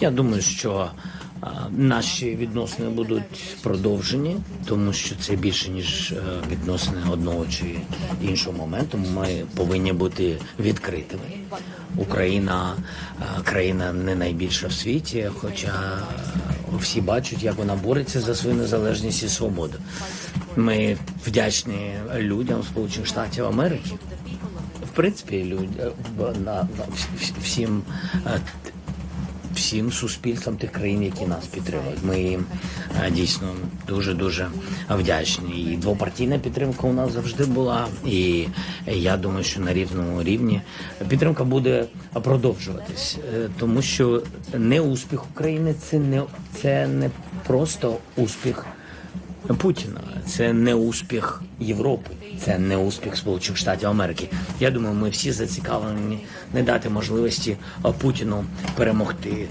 Я думаю, що наші відносини будуть продовжені, тому що це більше ніж е, відносини одного чи іншого моменту. Ми повинні бути відкритими. Україна е, країна не найбільша в світі, хоча е, всі бачать, як вона бореться за свою незалежність і свободу. Ми вдячні людям Сполучених Штатів Америки. В принципі, люд... в- на, на всім всім суспільствам тих країн, які нас підтримують. Ми їм е, дійсно дуже дуже вдячні. І двопартійна підтримка у нас завжди була. І я думаю, що на рівному рівні підтримка буде продовжуватись, Е, тому що не успіх України це не це не просто успіх. Путіна це не успіх Європи, це не успіх Сполучених Штатів Америки. Я думаю, ми всі зацікавлені не дати можливості Путіну перемогти.